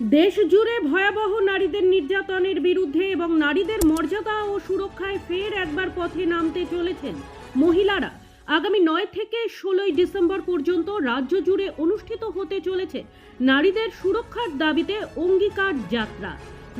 দেশ জুড়ে ভয়াবহ নারীদের নির্যাতনের বিরুদ্ধে এবং নারীদের মর্যাদা ও সুরক্ষায় ফের একবার পথে নামতে চলেছেন মহিলারা। আগামী নয় থেকে ষোলোই ডিসেম্বর পর্যন্ত রাজ্য জুড়ে অনুষ্ঠিত হতে চলেছে নারীদের সুরক্ষার দাবিতে অঙ্গীকার যাত্রা।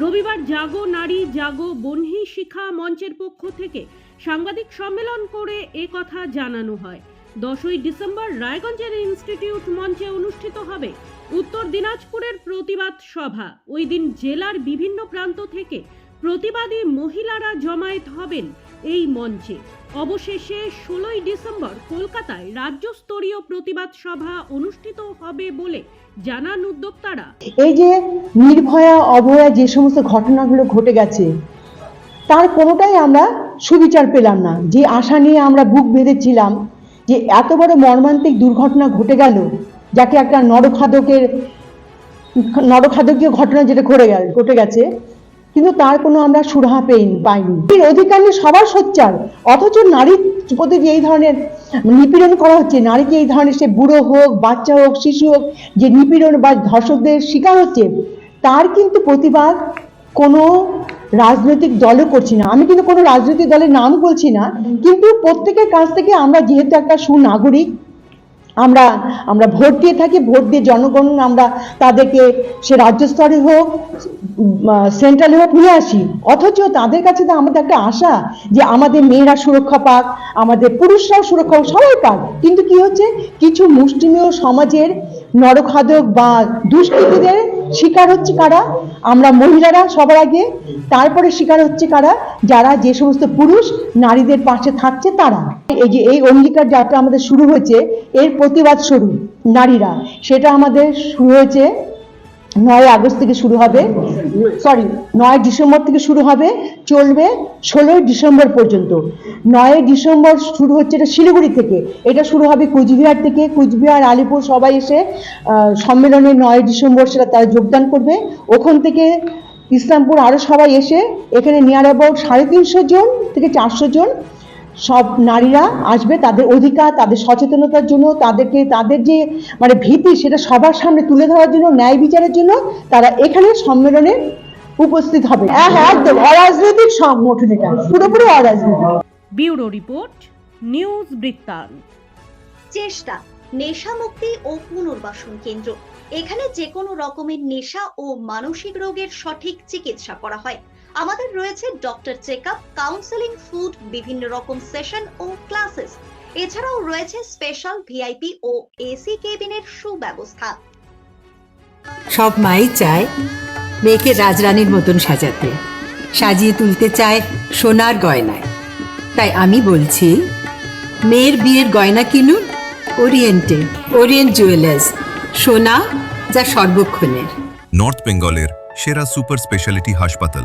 রবিবার জাগো নারী, জাগো বহ্নি শিখা মঞ্চের পক্ষ থেকে সাংবাদিক সম্মেলন করে এ কথা জানানো হয়। দশই ডিসেম্বর রায়গঞ্জের ইনস্টিটিউট মঞ্চে অনুষ্ঠিত হবে উত্তর দিনাজপুরের প্রতিবাদ সভা। ওই দিন জেলার বিভিন্ন প্রান্ত থেকে প্রতিবাদী মহিলারা জমায়েত হবেন এই মঞ্চে। অবশেষে ষোলোই ডিসেম্বর কলকাতায় রাজ্যস্তরীয় প্রতিবাদ সভা অনুষ্ঠিত হবে বলে জানান উদ্যোক্তারা। এই যে নির্ভয়া, অভয়া যে সমস্ত ঘটনাগুলো ঘটে গেছে, তার কোনোটাই আমরা সুবিচার পেলাম না। যে আশা নিয়ে আমরা বুক বেঁধেছিলাম যে এত বড় মর্মান্তিক দুর্ঘটনা ঘটে গেল, যাকে একটা নরখাদকের, নরখাদকীয় ঘটনা যেটা ঘটে গেল, ঘটে গেছে, কিন্তু তার কোনো আমরা সুরাহা পেই পাইনি। এর অধিকার নিয়ে সবার সোচ্চার, অথচ নারীর প্রতি যে এই ধরনের নিপীড়ন করা হচ্ছে, নারীকে এই ধরনের সে বুড়ো হোক, বাচ্চা হোক, শিশু হোক, যে নিপীড়ন বা ধর্ষকদের শিকার হচ্ছে, তার কিন্তু প্রতিবাদ কোনো রাজনৈতিক দলও করছি না। আমি কিন্তু কোনো রাজনৈতিক দলের নাম বলছি না, কিন্তু প্রত্যেকের কাছ থেকে আমরা যেহেতু একটা সুনাগরিক, আমরা আমরা ভোট দিয়ে থাকি, ভোট দিয়ে জনগণ আমরা তাদেরকে সে রাজ্য স্তরে হোক সেন্ট্রালে হোক নিয়ে আসি। অথচ তাদের কাছে তো আমাদের একটা আশা যে আমাদের মেয়েরা সুরক্ষা পাক, আমাদের পুরুষরাও সুরক্ষা সবাই পাক। কিন্তু কি হচ্ছে? কিছু মুষ্টিমেয় সমাজের নরখাদক বা দুষ্কৃতীদের শিকার হচ্ছে কারা? আমরা মহিলারা সবার আগে, তারপরে শিকার হচ্ছে কারা? যারা যে সমস্ত পুরুষ নারীদের পাশে থাকছে তারা। এই যে এই অঙ্গীকার যাত্রা আমাদের শুরু হয়েছে, এর প্রতিবাদ স্বরূপ নারীরা। সেটা আমাদের শুরু হয়েছে নয় আগস্ট থেকে শুরু হবে। সরি নয় ডিসেম্বর থেকে শুরু হবে, চলবে ষোলোই ডিসেম্বর পর্যন্ত। নয় ডিসেম্বর শুরু হচ্ছে এটা শিলিগুড়ি থেকে। এটা শুরু হবে কুচবিহার থেকে। কুচবিহার, আলিপুর সবাই এসে সম্মেলনে নয় ডিসেম্বর সেটা তারা যোগদান করবে। ওখান থেকে ইসলামপুর আরও সবাই এসে, এখানে নিয়ার অ্যাবাউট সাড়ে তিনশো জন থেকে চারশো জন সব নারীরা আসবে তাদের অধিকার তাদের সচেতনতার জন্য তাদেরকে তাদের যে মানে ভীতি সেটা সবার সামনে তুলে ধরার জন্য ন্যায় বিচারের জন্য তারা এখানে সম্মেলনে উপস্থিত হবে। হ্যাঁ হ্যাঁ একদম। অরাজনৈতিক সংগঠন এটা। পুরোপুরি অরাজনৈতিক। ব্যুরো রিপোর্ট নিউজ বৃত্তান্ত। চেষ্টা নেশা মুক্তি ও পুনর্বাসন কেন্দ্র। এখানে যে কোনো রকমের নেশা ও মানসিক রোগের সঠিক চিকিৎসা করা হয়। আমাদের রয়েছে doctor check up counselling food বিভিন্ন রকম সেশন ও ক্লাসেস এছাড়াও রয়েছে স্পেশাল ভিআইপি ও এসি কেবিনের সুব্যবস্থা। সব মাই চায় মেয়েকে রাজরানীর মতন সাজাতে। সাজিয়ে তুলতে চায় সোনার গয়নায়। তাই আমি বলছি মেয়ের বিয়ের গয়না কিনুন ওরিয়েন্টে ওরিয়েন্ট জুয়েলার্স সোনা যা সর্বক্ষণের। নর্থ বেঙ্গলের সেরা সুপার স্পেশালিটি হাসপাতাল।